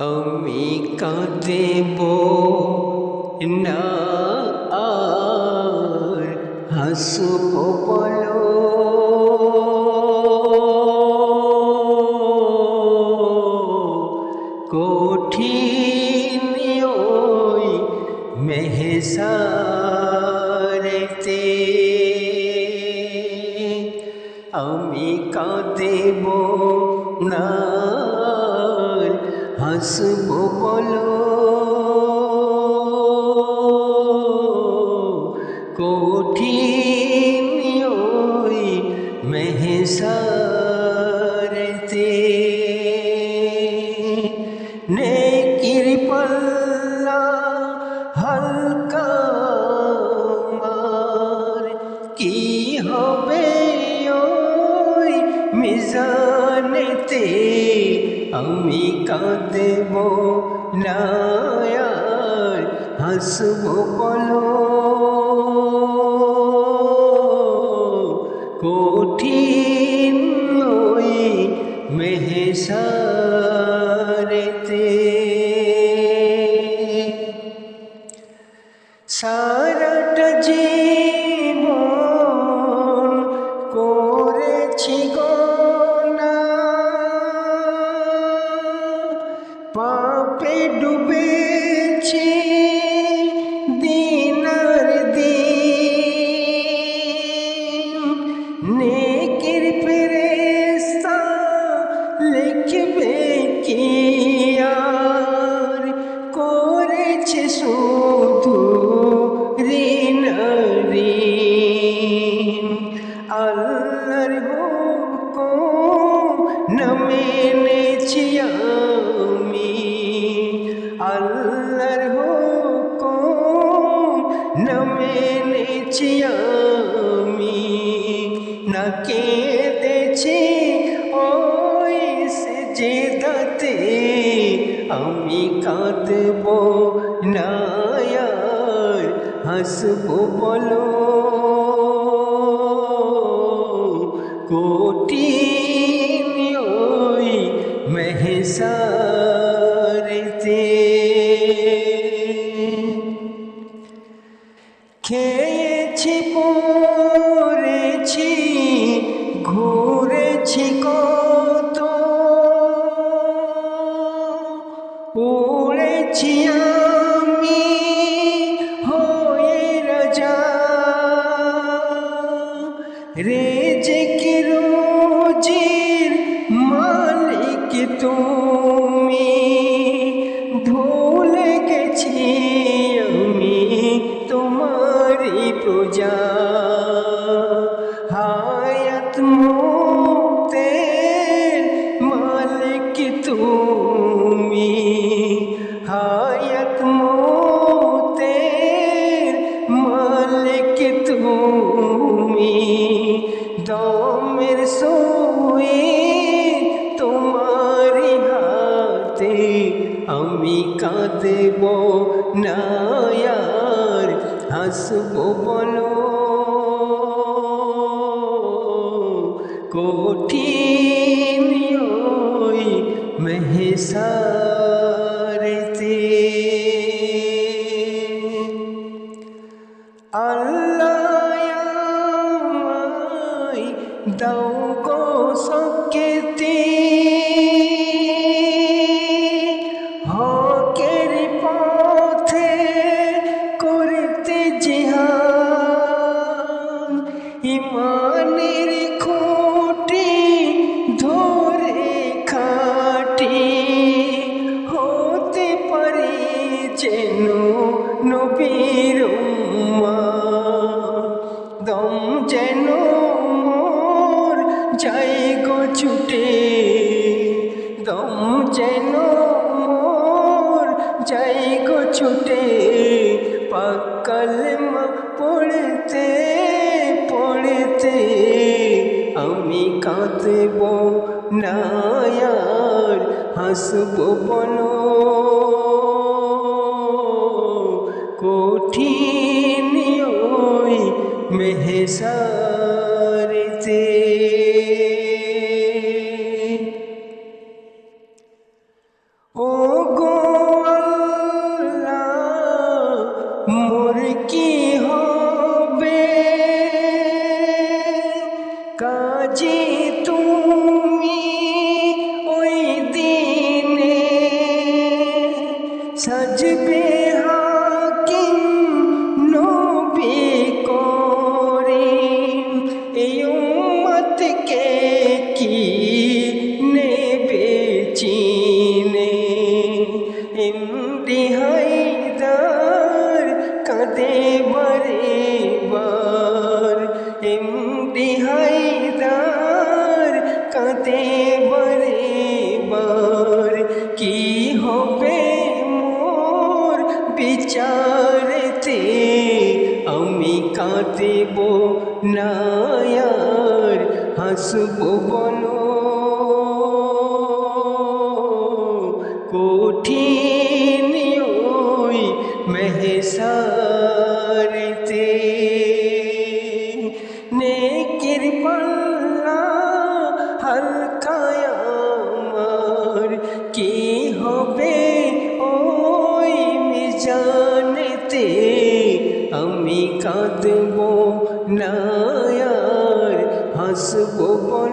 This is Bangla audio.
আমি কাঁদেব না আর হাসব বলো। কঠিন ওই মেহসারেতে আমি কাঁদেব না হাসব বলো কঠিন ওই মেহসারেতে নেকির পাল্লা হালকা কি হবে ওই মিজানেতে? আমি কাঁদেব না হাসব বলো। হুকুম না মেনেছি আমি। না কেঁদেছি ওই সে দাতে আমি কাঁদব না হাসব, বলো। কঠিন ওই মেহসারেতে রেজেকে রোজির মালিক তুমি। ভুলে গেছি আমি তোমারই প্রজা। কাঁদেব নায়ার হাসব বলো। কঠিন ওই দম যেন মোর যাই গো ছুটে। দম যেন মোর যাই গো ছুটে। পাকালমা পড়তে পড়তে আমি কাঁদব না, আর হাসব বলো। উম্মতকে কি নেবে চিনে? এমডি হায়দার কাঁদে বারে বার। এমডি হায়দার কাঁদে বারে বার। কি হবে মোর বিচারেতে? আমি কাঁদেব নায়ার হাসব বলো। কঠিন ওই মেহসারিতে নেকির পাল্লা হালকায় আমার কি হবে ওই মিজানেতে? আমি কাঁদব। নায়ার হাসব বলো